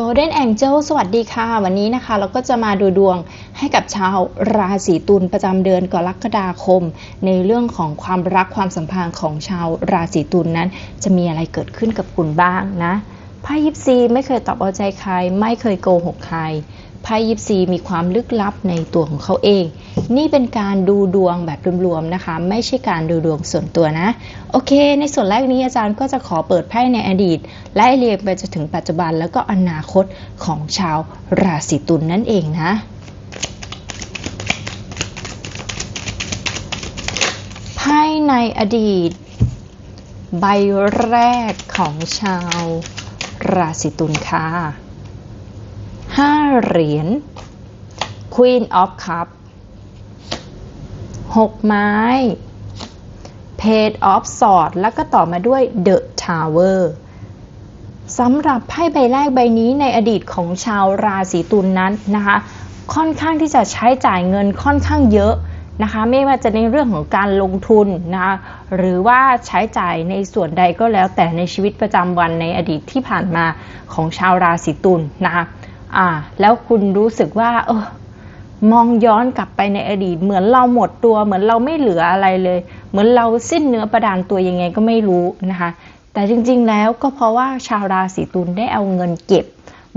Golden Angel สวัสดีค่ะ วันนี้นะคะ เราก็จะมาดูดวงให้กับชาวราศีตุลประจำเดือนกรกฎาคม ในเรื่องของความรักความสัมพันธ์ของชาวราศีตุลนนั้น จะมีอะไรเกิดขึ้นกับคุณบ้างนะไพ่ยิปซีไม่เคยตอบเอาใจใคร ไม่เคยโกหกใคร ไพ่ยิปซีมีความลึกลับในตัวของเขาเอง นี่เป็นการดูดวงแบบรวมๆนะคะ ไม่ใช่การดูดวงส่วนตัวนะ โอเค ในส่วนแรกนี้อาจารย์ก็จะขอเปิดไพ่ในอดีต และเรียงไปจนถึงปัจจุบันแล้วก็อนาคตของชาวราศีตุลนนั่นเองนะไพ่ในอดีต ใบแรกของชาวราศีตุลค่ะ ห้าเหรียญ Queen of Cup หกไม้ Page of Swords แล้วก็ต่อมาด้วย The Tower สำหรับไพ่ใบแรกใบนี้ในอดีตของชาวราศีตุลนนั้นนะคะ ค่อนข้างที่จะใช้จ่ายเงินค่อนข้างเยอะนะคะ ไม่ว่าจะในเรื่องของการลงทุนนะคะหรือว่าใช้จ่ายในส่วนใดก็แล้วแต่ในชีวิตประจำวันในอดีตที่ผ่านมาของชาวราศีตุลนะคะ อ่า แล้วคุณรู้สึกว่า เออ มองย้อนกลับไปในอดีต เหมือนเราหมดตัว เหมือนเราไม่เหลืออะไรเลย เหมือนเราสิ้นเนื้อประดานตัวยังไงก็ไม่รู้นะคะ แต่จริงๆ แล้วก็เพราะว่าชาวราศีตุลได้เอาเงินเก็บ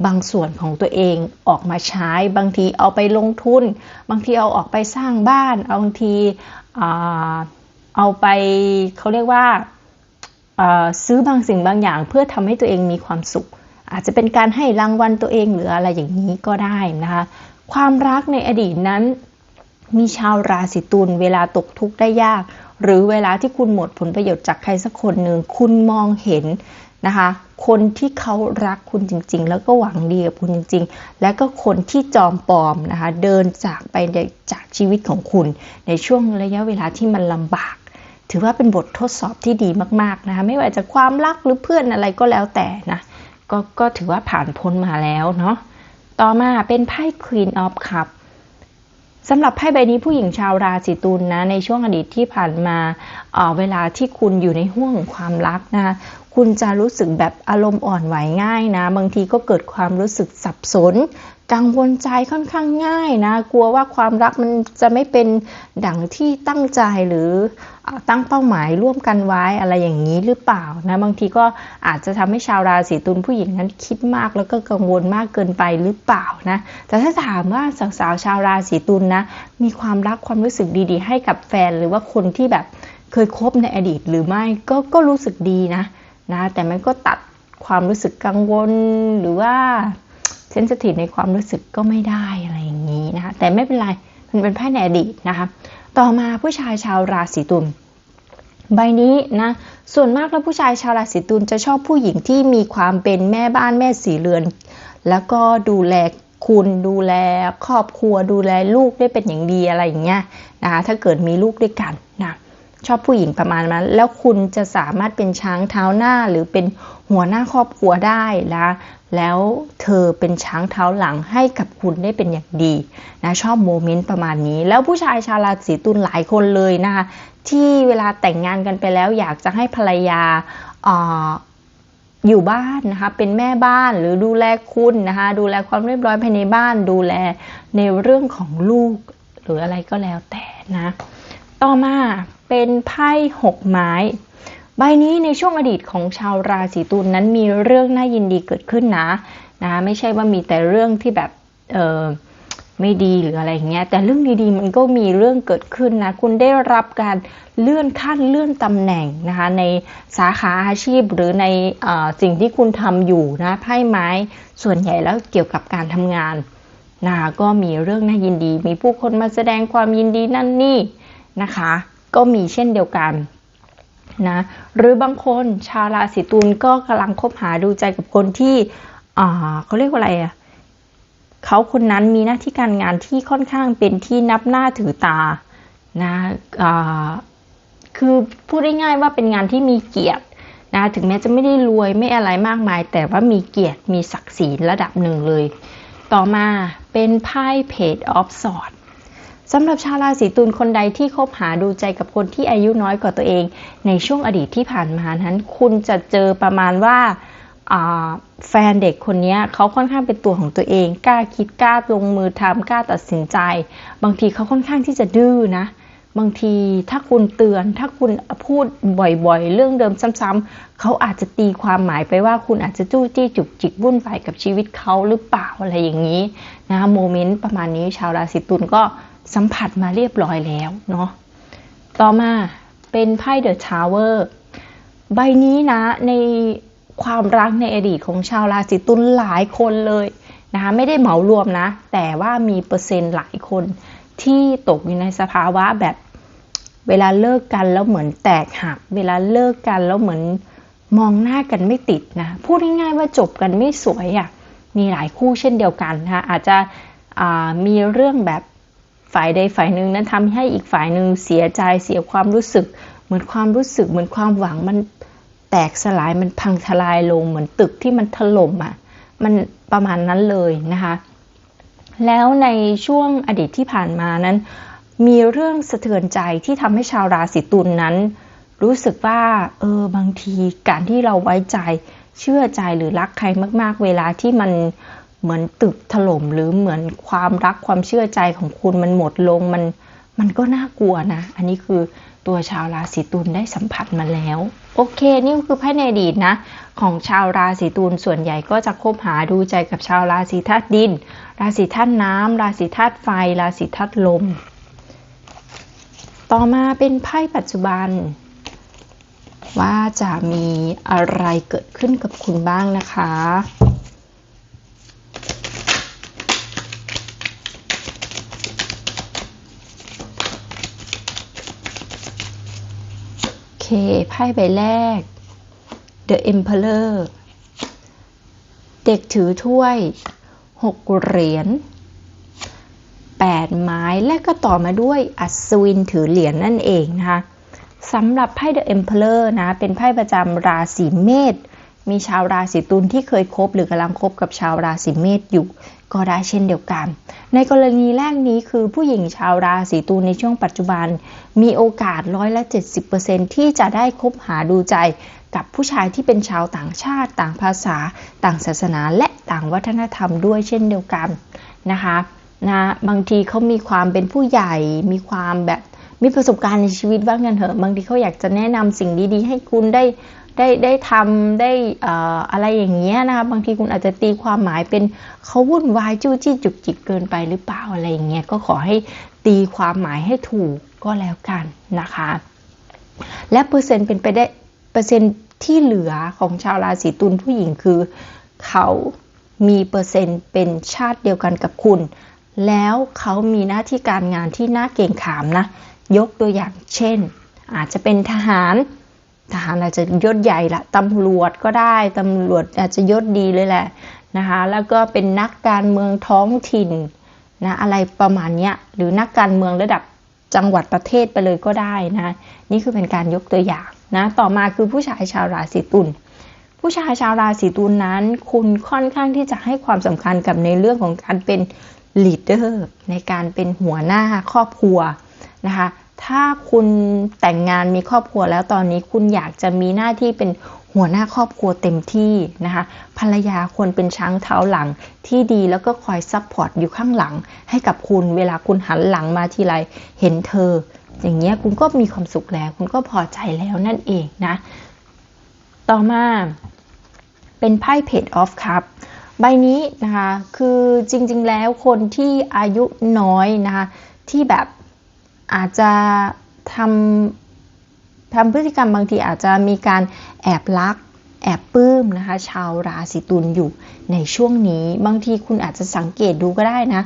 บางส่วนของตัวเองออกมาใช้ บางทีเอาไปลงทุน บางทีเอาออกไปสร้างบ้านเอาบางทีเอาไปเขาเรียกว่าซื้อบางสิ่งบางอย่างเพื่อทำให้ตัวเองมีความสุข อาจจะเป็นการให้รางวัลตัวเองหรืออะไรอย่างนี้ก็ได้นะคะ ความรักในอดีตนั้น มีชาวราศีตุลเวลาตกทุกข์ได้ยาก หรือเวลาที่คุณหมดผลประโยชน์จากใครสักคนหนึ่งคุณมองเห็นนะคะคนที่เขารักคุณจริง ๆ แล้วก็หวังดีกับคุณจริง ๆ และก็คนที่จอมปลอมนะคะเดินจากไปจากชีวิตของคุณ ในช่วงระยะเวลาที่มันลำบาก ถือว่าเป็นบททดสอบที่ดีมากๆนะคะไม่ว่าจะความรักหรือเพื่อนอะไรก็แล้วแต่นะ ก็ก็ถือว่าผ่านพ้นมาแล้วเนาะต่อมาเป็นไพ่ Queen of Cup สำหรับไพ่ใบนี้ผู้หญิงชาวราศีตุลนนะในช่วงอดีตที่ผ่านมาเเวลาที่คุณอยู่ในห่วงความรักนะคุณจะรู้สึกแบบอารมณ์อ่อนไหวง่ายนะ บางทีก็เกิดความรู้สึกสับสน กังวลใจค่อนข้างง่ายนะ กลัวว่าความรักมันจะไม่เป็นดังที่ตั้งใจหรือตั้งเป้าหมายร่วมกันไว้อะไรอย่างนี้หรือเปล่านะบางทีก็อาจจะทำให้ชาวราศีตุลผู้หญิงนั้นคิดมากแล้วก็กังวลมากเกินไปหรือเปล่านะแต่ถ้าถามว่าสาวๆชาวราศีตุลนะมีความรักความรู้สึกดีๆ ให้กับแฟนหรือว่าคนที่แบบเคยคบในอดีตหรือไม่ก็ก็รู้สึกดีนะนะแต่มันก็ตัดความรู้สึกกังวลหรือว่า เซนสทีฟในความรู้สึกก็ไม่ได้อะไรอย่างนี้นะคะแต่ไม่เป็นไรมันเป็นไพ่ในอดีตนะคะต่อมาผู้ชายชาวราศีตุลใบนี้นะส่วนมากแล้วผู้ชายชาวราศีตุลจะชอบผู้หญิงที่มีความเป็นแม่บ้านแม่สีเรือน แล้วก็ดูแลคุณดูแลครอบครัวดูแลลูกได้เป็นอย่างดีอะไรอย่างเงี้ยนะคะถ้าเกิดมีลูกด้วยกันนะ ชอบผู้หญิงประมาณนั้น แล้วคุณจะสามารถเป็นช้างเท้าหน้าหรือเป็นหัวหน้าครอบครัวได้นะแล้วเธอเป็นช้างเท้าหลังให้กับคุณได้เป็นอย่างดีนะชอบโมเมนต์ประมาณนี้ แล้วผู้ชายชาวราศีตุลหลายคนเลยนะคะที่เวลาแต่งงานกันไปแล้วอยากจะให้ภรรยาออยู่บ้านนะคะเป็นแม่บ้านหรือดูแลคุณนะคะดูแลความเรียบร้อยภายในบ้านดูแลในเรื่องของลูก หรืออะไรก็แล้วแต่นะ ต่อมาเป็นไพ่หกไม้ ใบนี้ในช่วงอดีตของชาวราศีตุลนนั้นมีเรื่องน่ายินดีเกิดขึ้นนะนะไม่ใช่ว่ามีแต่เรื่องที่แบบเออไม่ดีหรืออะไรเงี้ย แต่เรื่องดีๆมันก็มีเรื่องเกิดขึ้นนะ คุณได้รับการเลื่อนขั้นเลื่อนตำแหน่งนะคะ ในสาขาอาชีพหรือในสิ่งที่คุณทำอยู่นะไพ่ไม้ส่วนใหญ่แล้วเกี่ยวกับการทำงานนะคะก็มีเรื่องน่ายินดี มีผู้คนมาแสดงความยินดีนั่นนี่ นะคะ ก็มีเช่นเดียวกันนะหรือบางคนชาวราศีตุลก็กำลังคบหาดูใจกับคนที่เขาเรียกว่าอะไรอะเขาคนนั้นมีหน้าที่การงานที่ค่อนข้างเป็นที่นับหน้าถือตานะคือพูดได้ง่ายว่าเป็นงานที่มีเกียรตินะถึงแม้จะไม่ได้รวยไม่อะไรมากมาย แต่ว่ามีเกียรติมีศักดิ์ศรีระดับหนึ่งเลย ต่อมาเป็นไพ่เพจออฟสอด สำหรับชาวราศีตุลคนใดที่คบหาดูใจกับคนที่อายุน้อยกว่าตัวเอง ในช่วงอดีตที่ผ่านมานั้น คุณจะเจอประมาณว่าแฟนเด็กคนนี้เขาค่อนข้างเป็นตัวของตัวเองกล้าคิดกล้าลงมือทำกล้าตัดสินใจ บางทีเขาค่อนข้างที่จะดื้อนะ บางทีถ้าคุณเตือน ถ้าคุณพูดบ่อยๆ เรื่องเดิมซ้ำๆเขาอาจจะตีความหมายไปว่าคุณอาจจะจู้จี้จุกจิกวุ่นวายกับชีวิตเขาหรือเปล่าอะไรอย่างนี้นะโมเมนต์ประมาณนี้ชาวราศีตุลก็ สัมผัสมาเรียบร้อยแล้วเนาะต่อมาเป็นไพ่เดอะทาวเวอร์ใบนี้นะในความรักในอดีตของชาวราศีตุลหลายคนเลยนะคะไม่ได้เหมารวมนะ แต่ว่ามีเปอร์เซ็นต์หลายคนที่ตกอยู่ในสภาวะแบบเวลาเลิกกันแล้วเหมือนแตกหัก เวลาเลิกกันแล้วเหมือนมองหน้ากันไม่ติดนะพูดง่ายๆว่าจบกันไม่สวยอะ่ะมีหลายคู่เช่นเดียวกันนะคะอาจจะมีเรื่องแบบ ฝ่ายใดฝ่ายหนึ่งนั้นทำให้อีกฝ่ายหนึ่งเสียใจเสียความรู้สึก เหมือนความรู้สึก เหมือนความหวังมันแตกสลายมันพังทลายลงเหมือนตึกที่มันถล่มอะมันประมาณนั้นเลยนะคะแล้วในช่วงอดีตที่ผ่านมานั้น มีเรื่องสะเทือนใจที่ทำให้ชาวราศีตุลนนั้น รู้สึกว่าเออบางทีการที่เราไว้ใจเชื่อใจหรือรักใครมาก ๆ เวลาที่มัน เหมือนตึกถล่มหรือเหมือนความรักความเชื่อใจของคุณมันหมดลงมันมันก็น่ากลัวนะ อันนี้คือตัวชาวราศีตุลได้สัมผัสมาแล้ว โอเค นี่คือไพ่ในอดีตนะ ของชาวราศีตุลส่วนใหญ่ก็จะคบหาดูใจกับชาวราศีธาตุดิน ราศีธาตุน้ำราศีธาตุไฟ ราศีธาตุลม ต่อมาเป็นไพ่ปัจจุบัน ว่าจะมีอะไรเกิดขึ้นกับคุณบ้างนะคะ เคไพ่ใบแรก The Emperor เด็กถือถ้วย 6 เหรียญ 8 ไม้และก็ต่อมาด้วยอัศวินถือเหรียญนนั่นเองนะคะสำหรับไพ่ The Emperor นะ เป็นไพ่ประจำราศีเมษมีชาวราศีตุลที่เคยคบหรือกำลังคบกับชาวราศีเมษอยู่ ก็ได้เช่นเดียวกัน ในกรณีแรกนี้คือผู้หญิงชาวราศีตุลในช่วงปัจจุบัน มีโอกาสร้อยละ 70%ที่จะได้คบหาดูใจกับผู้ชายที่เป็นชาวต่างชาติต่างภาษา ต่างศาสนาและต่างวัฒนธรรมด้วยเช่นเดียวกันนะคะนะบางทีเขามีความเป็นผู้ใหญ่ มีความแบบมีประสบการณ์ในชีวิตว่างันเถอะบางทีเขาอยากจะแนะนำสิ่งดีๆ ให้คุณได้ ได้ได้ทำได้อะไรอย่างเงี้ยนะคะบางทีคุณอาจจะตีความหมายเป็นเขาวุ่นวายจู้จี้จุกจิกเกินไปหรือเปล่าอะไรอย่างเงี้ยก็ขอให้ตีความหมายให้ถูกก็แล้วกันนะคะ และเปอร์เซ็นต์เป็นไปได้เปอร์เซ็นต์ที่เหลือของชาวราศีตุลผู้หญิงคือ เขามีเปอร์เซ็นต์เป็นชาติเดียวกันกับคุณ แล้วเขามีหน้าที่การงานที่น่าเก่งขามนะ ยกตัวอย่างเช่น อาจจะเป็นทหาร ทหารอาจจะยศใหญ่ละตำรวจก็ได้ตำรวจอาจจะยศดีเลยแหละนะคะแล้วก็เป็นนักการเมืองท้องถิ่นนะอะไรประมาณนี้หรือนักการเมืองระดับจังหวัดประเทศไปเลยก็ได้นะนี่คือเป็นการยกตัวอย่างนะต่อมาคือผู้ชายชาวราศีตุลผู้ชายชาวราศีตุลนั้น คุณค่อนข้างที่จะให้ความสำคัญกับในเรื่องของการเป็นลีดเดอร์ในการเป็นหัวหน้าครอบครัวนะคะ ถ้าคุณแต่งงานมีครอบครัวแล้วตอนนี้คุณอยากจะมีหน้าที่เป็นหัวหน้าครอบครัวเต็มที่นะคะ ภรรยาควรเป็นช้างเท้าหลังที่ดีแล้วก็คอยซัพพอร์ตอยู่ข้างหลัง ให้กับคุณเวลาคุณหันหลังมาทีไรเห็นเธอ อย่างเงี้ยคุณก็มีความสุขแล้ว คุณก็พอใจแล้วนั่นเองนะ ต่อมาเป็นไพ่เพจออฟคัพใบนี้นะคะ คือจริงๆแล้วคนที่อายุน้อยนะคะ ที่แบบ อาจจะทำทำพฤติกรรมบางทีอาจจะมีการแอบลักแอบปื้มนะคะ ชาวราศีตุลอยู่ในช่วงนี้ บางทีคุณอาจจะสังเกตดูก็ได้นะ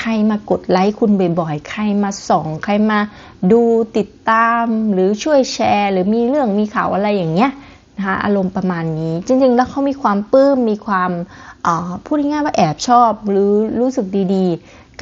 ใครมากดไลค์คุณบ่อยๆ ใครมาส่อง ใครมาดูติดตามหรือช่วยแชร์ หรือมีเรื่องมีข่าวอะไรอย่างเงี้ยนะคะอารมณ์ประมาณนี้ จริงๆ แล้วเขามีความปื้มมีความพูดง่ายๆว่าแอบชอบหรือรู้สึกดี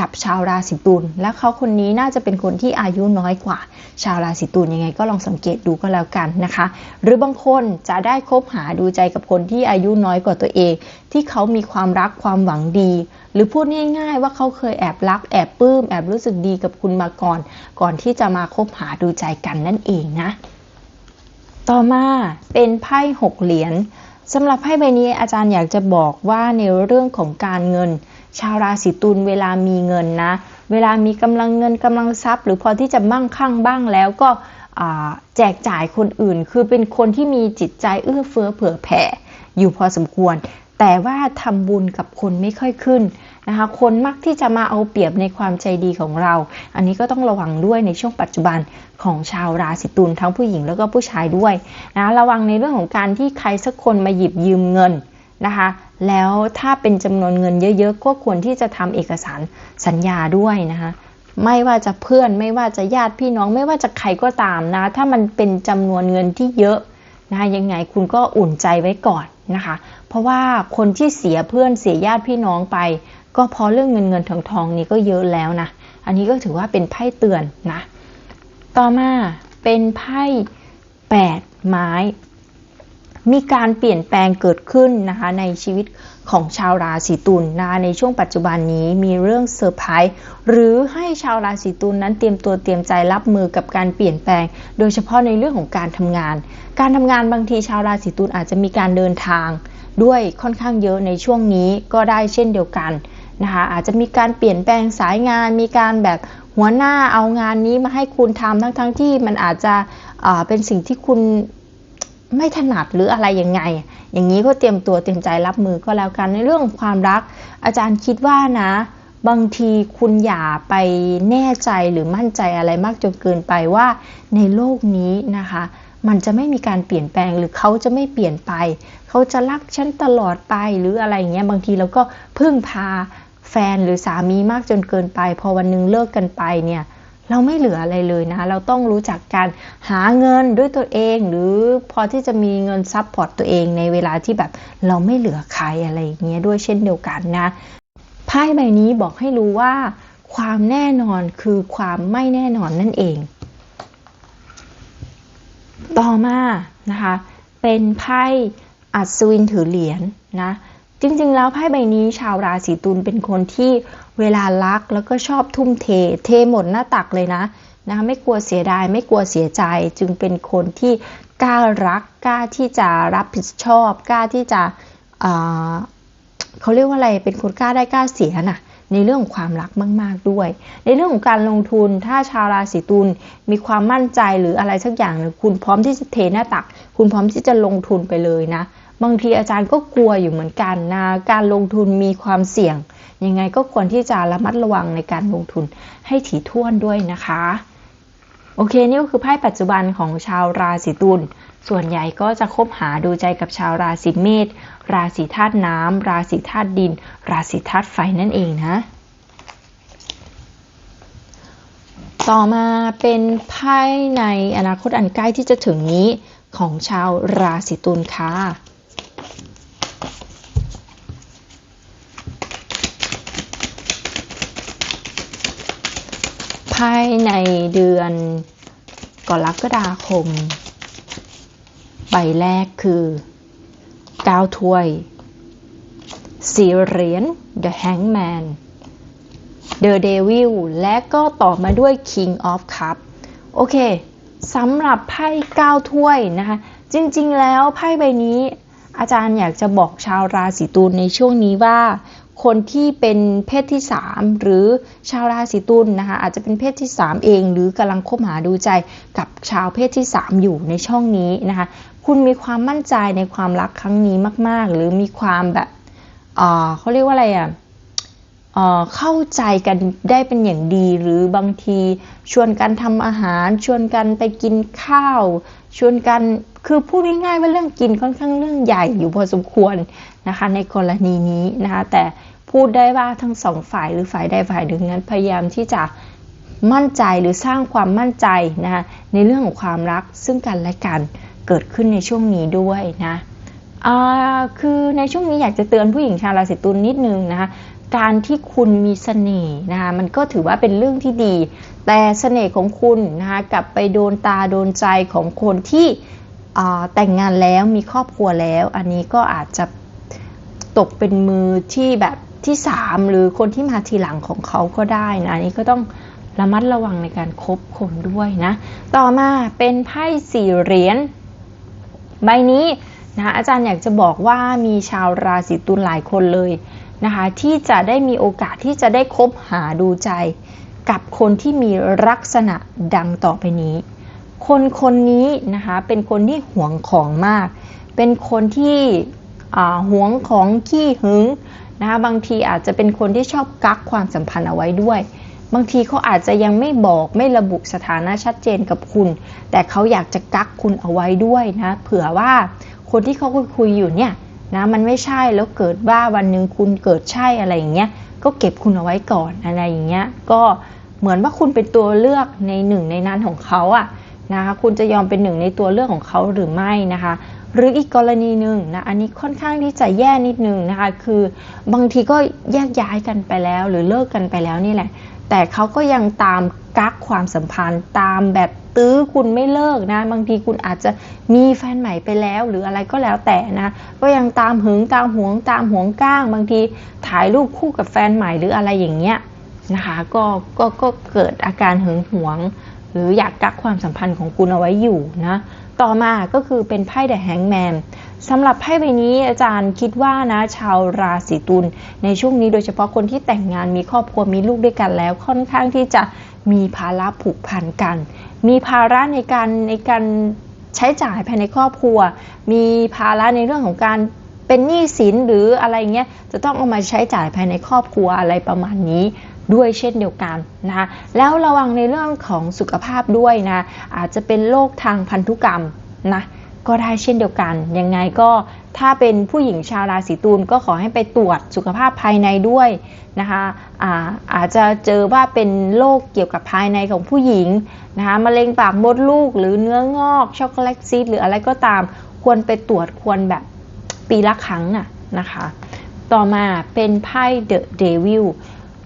กับชาวราศีตุลและเขาคนนี้น่าจะเป็นคนที่อายุน้อยกว่า ชาวราศีตุลยังไงก็ลองสังเกตดูก็แล้วกันนะคะ หรือบางคนจะได้คบหาดูใจกับคนที่อายุน้อยกว่าตัวเอง ที่เขามีความรักความหวังดี หรือพูดง่าย ๆ ว่าเขาเคยแอบรักแอบปลื้มแอบรู้สึกดีกับคุณมาก่อน ก่อนที่จะมาคบหาดูใจกันนั่นเองนะ ต่อมาเป็นไพ่หกเหรียญสำหรับไพ่ใบนี้อาจารย์อยากจะบอกว่าในเรื่องของการเงิน ชาวราศีตุลเวลามีเงินนะ เวลามีกำลังเงินกำลังทรัพย์ หรือพอที่จะมั่งคั่งบ้างแล้วก็แจกจ่ายคนอื่น คือเป็นคนที่มีจิตใจเอื้อเฟื้อเผื่อแผ่ อยู่พอสมควร แต่ว่าทำบุญกับคนไม่ค่อยขึ้นนะคะ คนมักที่จะมาเอาเปรียบในความใจดีของเรา อันนี้ก็ต้องระวังด้วยในช่วงปัจจุบันของชาวราศีตุลทั้งผู้หญิงแล้วก็ผู้ชายด้วยนะ ระวังในเรื่องของการที่ใครสักคนมาหยิบยืมเงินนะคะ แล้วถ้าเป็นจำนวนเงินเยอะๆก็ควรที่จะทำเอกสารสัญญาด้วยนะคะไม่ว่าจะเพื่อนไม่ว่าจะญาติพี่น้องไม่ว่าจะใครก็ตามนะ ถ้ามันเป็นจำนวนเงินที่เยอะนะคะยังไงคุณก็อุ่นใจไว้ก่อนนะคะ เพราะว่าคนที่เสียเพื่อนเสียญาติพี่น้องไป ก็เพราะเรื่องเงินเงินทองทองนี้ก็เยอะแล้วนะ อันนี้ก็ถือว่าเป็นไพ่เตือนนะ ต่อมาเป็นไพ่แปดไม้ มีการเปลี่ยนแปลงเกิดขึ้นนะคะในชีวิตของชาวราศีตุลนะคะในช่วงปัจจุบันนี้มีเรื่องเซอร์ไพรส์หรือให้ชาวราศีตุลนั้นเตรียมตัวเตรียมใจรับมือกับการเปลี่ยนแปลง โดยเฉพาะในเรื่องของการทำงาน การทำงานบางทีชาวราศีตุลอาจจะมีการเดินทาง ด้วยค่อนข้างเยอะในช่วงนี้ก็ได้เช่นเดียวกันนะคะอาจจะมีการเปลี่ยนแปลงสายงาน มีการแบบหัวหน้าเอางานนี้มาให้คุณทำทั้งๆทที่มันอาจจะเป็นสิ่งที่คุณ ไม่ถนัดหรืออะไรยังไง อย่างนี้ก็เตรียมตัวเตรียมใจรับมือก็แล้วกันในเรื่องความรัก อาจารย์คิดว่านะ บางทีคุณอย่าไปแน่ใจหรือมั่นใจอะไรมากจนเกินไปว่า ในโลกนี้นะคะ มันจะไม่มีการเปลี่ยนแปลงหรือเขาจะไม่เปลี่ยนไป เขาจะรักฉันตลอดไปหรืออะไรเงี้ยบางทีเราก็พึ่งพาแฟนหรือสามีมากจนเกินไป พอวันหนึงเลิกกันไปเนี่ย เราไม่เหลืออะไรเลยนะเราต้องรู้จักการหาเงินด้วยตัวเอง หรือพอที่จะมีเงินซับพอร์ตตัวเองในเวลาที่แบบเราไม่เหลือใครอะไรอย่างเงี้ยด้วยเช่นเดียวกันนะไพ่ใบนี้บอกให้รู้ว่า ความแน่นอนคือความไม่แน่นอนนั่นเอง ต่อมานะคะเป็นไพ่อัศวินถือเหรียญนะ จริงๆ แล้วไพ่ใบนี้ชาวราศีตุลเป็นคนที่เวลารักแล้วก็ชอบทุ่มเท เทหมดหน้าตักเลยนะนะคะไม่กลัวเสียดายไม่กลัวเสียใจ จึงเป็นคนที่กล้ารักกล้าที่จะรับผิดชอบกล้าที่จะเขาเรียกว่าอะไรเป็นคนกล้าได้กล้าเสียน่ะในเรื่องของความรักมาก ๆ ด้วย ในเรื่องของการลงทุน ถ้าชาวราศีตุลมีความมั่นใจหรืออะไรสักอย่างหรือคุณพร้อมที่จะเทหน้าตัก คุณพร้อมที่จะลงทุนไปเลยนะ บางทีอาจารย์ก็กลัวอยู่เหมือนกันนะการลงทุนมีความเสี่ยง ยังไงก็ควรที่จะระมัดระวังในการลงทุนให้ถี่ถ้วนด้วยนะคะ โอเค นี่ก็คือไพ่ปัจจุบันของชาวราศีตุลส่วนใหญ่ก็จะคบหาดูใจกับชาวราศีเมษราศีธาตุน้ำราศีธาตุดิน ราศีธาตุไฟนั่นเองนะ ต่อมาเป็นไพ่ในอนาคตอันใกล้ที่จะถึงนี้ของชาวราศีตุลค่ะ ภายในเดือนกรกฎาคม ใบแรกคือ9ถ้วยสีเหรียญ The Hangman The Devil และก็ต่อมาด้วย King of Cup โอเคสำหรับไพ่9ถ้วยนะคะ จริงๆแล้วไพ่ใบนี้อาจารย์อยากจะบอกชาวราศีตุลในช่วงนี้ว่า คนที่เป็นเพศที่ 3 หรือชาวราศีตุลนะคะอาจจะเป็นเพศที่ 3 เอง หรือกำลังคบหาดูใจกับชาวเพศที่ 3 อยู่ในช่องนี้นะคะคุณมีความมั่นใจในความรักครั้งนี้มาก ๆ หรือมีความแบบเออเขาเรียกว่าอะไรอะเอ่อเข้าใจกันได้เป็นอย่างดีหรือบางทีชวนกันทำอาหาร ชวนกันไปกินข้าว ชวนกันคือพูดง่ายๆว่าเรื่องกินค่อนข้างเรื่องใหญ่อยู่พอสมควรนะคะ ในกรณีนี้นะคะ แต่ พูดได้ว่าทั้งสองฝ่ายหรือฝ่ายใดฝ่ายหนึ่งนั้นพยายามที่จะมั่นใจหรือสร้างความมั่นใจนะคะในเรื่องของความรักซึ่งกันและกันเกิดขึ้นในช่วงนี้ด้วยนะคือในช่วงนี้อยากจะเตือนผู้หญิงชาวราศีตุลนิดนึงนะคะการที่คุณมีเสน่ห์นะคะมันก็ถือว่าเป็นเรื่องที่ดี แต่เสน่ห์ของคุณนะคะกลับไปโดนตาโดนใจของคนที่แต่งงานแล้วมีครอบครัวแล้ว อันนี้ก็อาจจะตกเป็นมือที่แบบ ที่สามหรือคนที่มาทีหลังของเขาก็ได้นะอันนี้ก็ต้องระมัดระวังในการคบคนด้วยนะ ต่อมาเป็นไพ่สี่เหรียญใบนี้นะคะอาจารย์อยากจะบอกว่ามีชาวราศีตุลหลายคนเลยนะคะที่จะได้มีโอกาสที่จะได้คบหาดูใจ กับคนที่มีลักษณะดังต่อไปนี้ คนคนนี้นะคะเป็นคนที่หวงของมาก เป็นคนที่อ่าหวงของขี้หึง นะคะบางทีอาจจะเป็นคนที่ชอบกักความสัมพันธ์เอาไว้ด้วย บางทีเขาอาจจะยังไม่บอกไม่ระบุสถานะชัดเจนกับคุณ แต่เขาอยากจะกักคุณเอาไว้ด้วยนะเผื่อว่าคนที่เขาคุยอยู่เนี่ยนะมันไม่ใช่แล้วเกิดว่าวันหนึ่งคุณเกิดใช่อะไรอย่างเงี้ยก็เก็บคุณเอาไว้ก่อนอะไรอย่างเงี้ยก็เหมือนว่าคุณเป็นตัวเลือกในหนึ่งในนั้นของเขาอะนะคะคุณจะยอมเป็นหนึ่งในตัวเลือกของเขาหรือไม่นะคะ หรืออีกกรณีหนึ่งนะอันนี้ค่อนข้างที่จะแย่นิดนึงนะคะ คือบางทีก็แยกย้ายกันไปแล้ว หรือเลิกกันไปแล้วนี่แหละ แต่เขาก็ยังตามกักความสัมพันธ์ตามแบบตื้อคุณไม่เลิกนะ บางทีคุณอาจจะมีแฟนใหม่ไปแล้ว หรืออะไรก็แล้วแต่นะ ก็ยังตามหึงตามหวงตามหวงก้าง บางทีถ่ายรูปคู่กับแฟนใหม่หรืออะไรอย่างเงี้ยนะคะก็ก็ก็เกิดอาการหึงหวง หรืออยากกักความสัมพันธ์ของคุณเอาไว้อยู่นะ ต่อมาก็คือเป็นไพ่เดอะแฮงแมนสำหรับไพ่ใบนี้อาจารย์คิดว่านะชาวราศีตุลในช่วงนี้โดยเฉพาะคนที่แต่งงานมีครอบครัวมีลูกด้วยกันแล้วค่อนข้างที่จะมีภาระผูกพันกัน มีภาระในการในการใช้จ่ายภายในครอบครัว มีภาระในเรื่องของการเป็นหนี้สินหรืออะไรเงี้ยจะต้องเอามาใช้จ่ายภายในครอบครัวอะไรประมาณนี้ ด้วยเช่นเดียวกันนะคะแล้วระวังในเรื่องของสุขภาพด้วยนะอาจจะเป็นโรคทางพันธุกรรมนะก็ได้เช่นเดียวกัน ยังไงก็ถ้าเป็นผู้หญิงชาวราศีตุลก็ขอให้ไปตรวจสุขภาพภายในด้วยนะคะอาอาจจะเจอว่าเป็นโรคเกี่ยวกับภายในของผู้หญิงนะคะมะเร็งปากมดลูกหรือเนื้องอกช็อกโกแลตซีดหรืออะไรก็ตาม ควรไปตรวจควรแบบปีละครั้งน่ะนะคะ ต่อมาเป็นไพ่เดอะเดวิล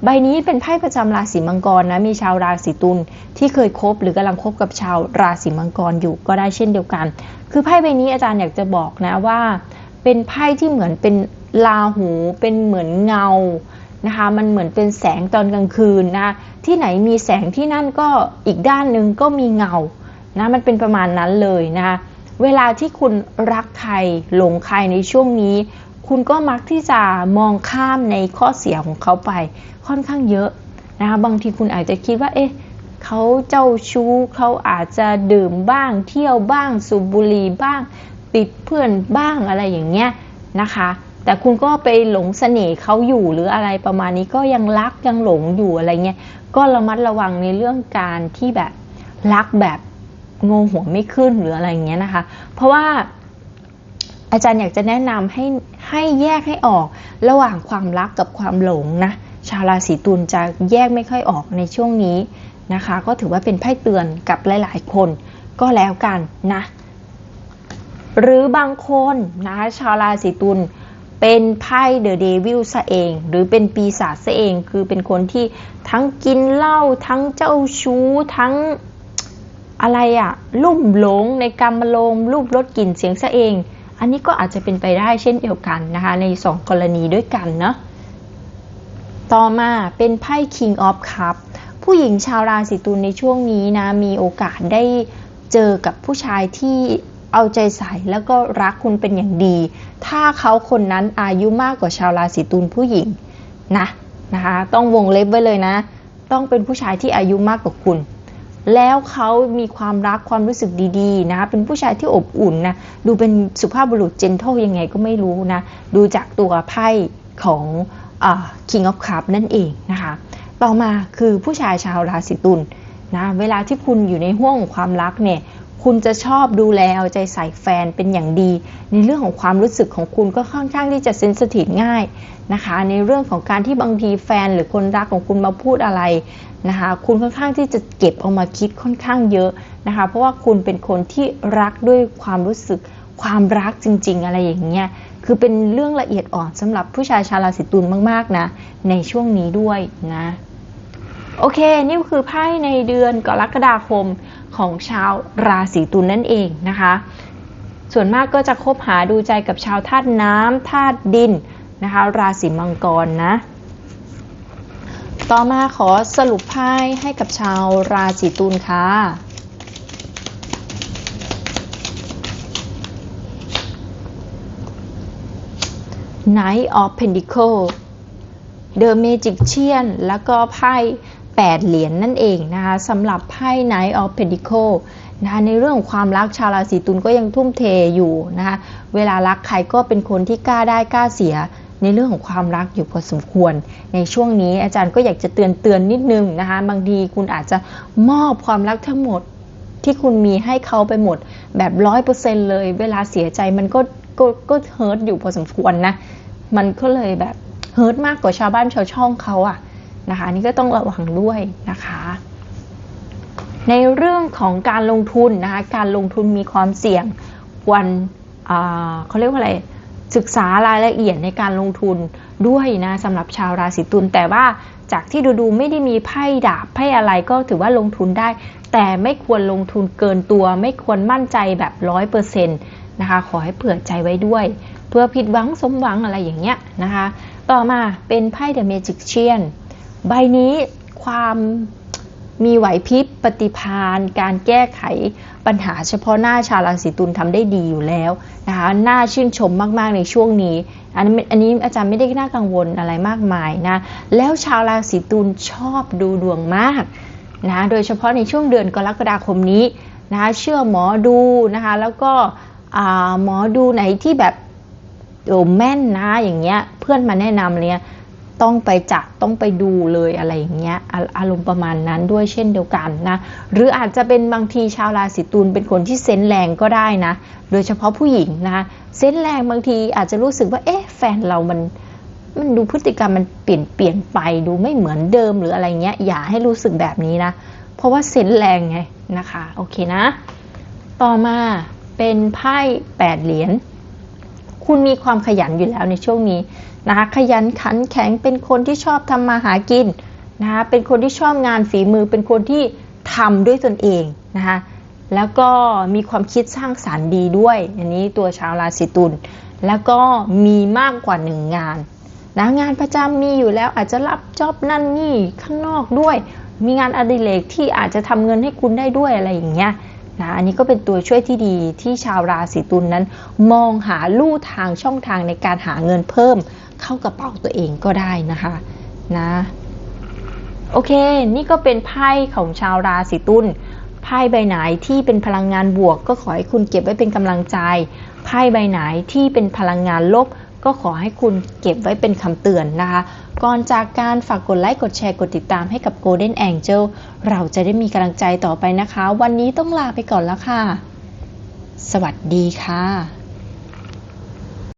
ใบนี้เป็นไพ่ประจำราศีมังกรนะมีชาวราศีตุลที่เคยคบหรือกำลังคบกับชาวราศีมังกรอยู่ก็ได้เช่นเดียวกัน คือไพ่ใบนี้อาจารย์อยากจะบอกนะว่า เป็นไพ่ที่เหมือนเป็นลาหูเป็นเหมือนเงานะคะมันเหมือนเป็นแสงตอนกลางคืนนะที่ไหนมีแสงที่นั่นก็อีกด้านหนึ่งก็มีเงานะมันเป็นประมาณนั้นเลยนะคะเวลาที่คุณรักใครหลงใครในช่วงนี้ คุณก็มักที่จะมองข้ามในข้อเสียของเขาไปค่อนข้างเยอะนะคะบางทีคุณอาจจะคิดว่า เอ๊ะเขาเจ้าชู้เขาอาจจะดื่มบ้างเที่ยวบ้างสูบบุหรี่บ้าง ติดเพื่อนบ้างอะไรอย่างเงี้ยนะคะ แต่คุณก็ไปหลงเสน่ห์เขาอยู่หรืออะไรประมาณนี้ก็ยังรักยังหลงอยู่อะไรเงี้ยก็ระมัดระวังในเรื่องการที่แบบรักแบบงงหัวไม่ขึ้นหรืออะไรเงี้ยนะคะ เพราะว่าอาจารย์อยากจะแนะนำให้ ให้แยกให้ออกระหว่างความรักกับความหลงนะชาวราศีตุลจะแยกไม่ค่อยออกในช่วงนี้นะคะ ก็ถือว่าเป็นไพ่เตือนกับหลายๆ คนก็แล้วกันนะ หรือบางคนนะคะชาวราศีตุลเป็นไพ่เดอะเดวิลซะเอง หรือเป็นปีศาจซะเอง คือเป็นคนที่ทั้งกินเหล้าทั้งเจ้าชู้ทั้งอะไรอะลุ่มหลงในกรรมลมรูปรสกลิ่นเสียงซะเอง อันนี้ก็อาจจะเป็นไปได้เช่นเดียวกันนะคะ ในสองกรณีด้วยกันเนาะต่อมาเป็นไพ่ King of Cup ผู้หญิงชาวราศีตุลในช่วงนี้นะ มีโอกาสได้เจอกับผู้ชายที่เอาใจใส่แล้วก็รักคุณเป็นอย่างดี ถ้าเขาคนนั้นอายุมากกว่าชาวราศีตุลผู้หญิงนะนะคะ ต้องวงเล็บไว้เลยนะ ต้องเป็นผู้ชายที่อายุมากกว่าคุณ แล้วเขามีความรักความรู้สึกดีๆนะเป็นผู้ชายที่อบอุ่นนะดูเป็นสุภาพบุรุษเจนเทลยังไงก็ไม่รู้นะดูจากตัวไพ่ของอา King of Cup นั่นเองนะคะต่อมาคือผู้ชายชาวราศีตุลนะเวลาที่คุณอยู่ในห่วงของความรักเนี่ยคุณจะชอบดูแลเอาใจใส่แฟนเป็นอย่างดี ในเรื่องของความรู้สึกของคุณก็ค่อนข้างที่จะเซนสทีฟง่ายนะคะ ในเรื่องของการที่บางทีแฟนหรือคนรักของคุณมาพูดอะไร นะคะ คุณค่อนข้างที่จะเก็บเอามาคิดค่อนข้างเยอะนะคะ เพราะว่าคุณเป็นคนที่รักด้วยความรู้สึกความรักจริง ๆ อะไรอย่างเงี้ย คือเป็นเรื่องละเอียดอ่อนสำหรับผู้ชายชาวราศีตุลมากๆนะ ในช่วงนี้ด้วยนะ โอเค นี่คือไพ่ในเดือนกรกฎาคมของชาวราศีตุลนั่นเองนะคะ ส่วนมากก็จะคบหาดูใจกับชาวธาตุน้ำธาตุดินนะคะ ราศีมังกรนะ ต่อมาขอสรุปไพ่ให้กับชาวราศีตุลค่ะ Knight of Pentacle The Magician แล้วก็ไพ่8เหรียญนนั่นเองนะคะสำหรับไพ่ Knight of Pentacle นะคะในเรื่องของความรักชาวราศีตุลก็ยังทุ่มเทอยู่นะคะเวลารักใครก็เป็นคนที่กล้าได้กล้าเสีย ในเรื่องของความรักอยู่พอสมควร ในช่วงนี้อาจารย์ก็อยากจะเตือนเตือนนิดนึงนะคะบางทีคุณอาจจะมอบความรักทั้งหมดที่คุณมีให้เขาไปหมดแบบร้อยเปอร์เซ็นเลย เวลาเสียใจมันก็ก็ก็เฮิร์ตอยู่พอสมควรนะ มันก็เลยแบบเฮิร์ตมากกว่าชาวบ้านชาวช่องเขาอะนะคะ นี่ก็ต้องระวังด้วยนะคะ ในเรื่องของการลงทุนนะคะ การลงทุนมีความเสี่ยงวรอ่าเขาเรียกว่าอะไร ศึกษารายละเอียดในการลงทุนด้วยนะสำหรับชาวราศีตุลแต่ว่าจากที่ดูดูๆไม่ได้มีไพ่ดาบไพ่อะไรก็ถือว่าลงทุนได้ แต่ไม่ควรลงทุนเกินตัว ไม่ควรมั่นใจแบบร้อยเปอร์เซ็นต์นะคะขอให้เผื่อใจไว้ด้วย เพื่อผิดหวังสมหวังอะไรอย่างเงี้ยนะคะ ต่อมาเป็นไพ่ The Magician ใบนี้ความมีไหวพริบปฏิภาณการแก้ไข ปัญหาเฉพาะหน้าชาวราศีตุลทำได้ดีอยู่แล้วนะคะน่าชื่นชมมากๆในช่วงนี้ อันนี้อันนี้อาจารย์ไม่ได้น่ากังวลอะไรมากมายนะแล้วชาวราศีตุลชอบดูดวงมากนะโดยเฉพาะในช่วงเดือนกรกฎาคมนี้นะคะเชื่อหมอดูนะคะแล้วก็หมอดูไหนที่แบบโอ้แม่นนะอย่างเงี้ยเพื่อนมาแนะนำเลย ต้องไปจัดต้องไปดูเลยอะไรอย่างเงี้ยอาอารมณ์ประมาณนั้นด้วยเช่นเดียวกันนะหรืออาจจะเป็นบางทีชาวราศีตุลเป็นคนที่เซนแรงก็ได้นะ โดยเฉพาะผู้หญิงนะคะเซนแรงบางทีอาจจะรู้สึกว่าเอ๊ะแฟนเรามันมันดูพฤติกรรมมันเปลี่ยนเปลี่ยนไปดูไม่เหมือนเดิมหรืออะไรเงี้ยอย่าให้รู้สึกแบบนี้นะ เพราะว่าเซนแรงไงนะคะโอเคนะ ต่อมาเป็นไพ่แปดเหรียญคุณมีความขยันอยู่แล้วในช่วงนี้ นะคะขยันขันแข็งเป็นคนที่ชอบทำมาหากินนะคะเป็นคนที่ชอบงานฝีมือ เป็นคนที่ทำด้วยตนเองนะคะแล้วก็มีความคิดสร้างสารรค์ดีด้วย อันนี้ตัวชาวราศีตุลแล้วก็มีมากกว่าหนึ่งงานนะงานประจำมีอยู่แล้วอาจจะรับจ็อบนั่นนี่ข้างนอกด้วย มีงานอดิเรกที่อาจจะทำเงินให้คุณได้ด้วยอะไรอย่างเงี้ยนะอันนี้ก็เป็นตัวช่วยที่ดีที่ชาวราศีตุลนนั้น มองหาลู่ทางช่องทางในการหาเงินเพิ่ม เข้ากระเป๋าตัวเองก็ได้นะคะนะโอเค นี่ก็เป็นไพ่ของชาวราศีตุลไพ่ใบไหนที่เป็นพลังงานบวก ก็ขอให้คุณเก็บไว้เป็นกำลังใจ ไพ่ใบไหนที่เป็นพลังงานลบ ก็ขอให้คุณเก็บไว้เป็นคำเตือนนะคะ ก่อนจากการฝากกดไลค์ กดแชร์ กดติดตามให้กับ Golden Angel เราจะได้มีกำลังใจต่อไปนะคะ วันนี้ต้องลาไปก่อนแล้วค่ะ สวัสดีค่ะ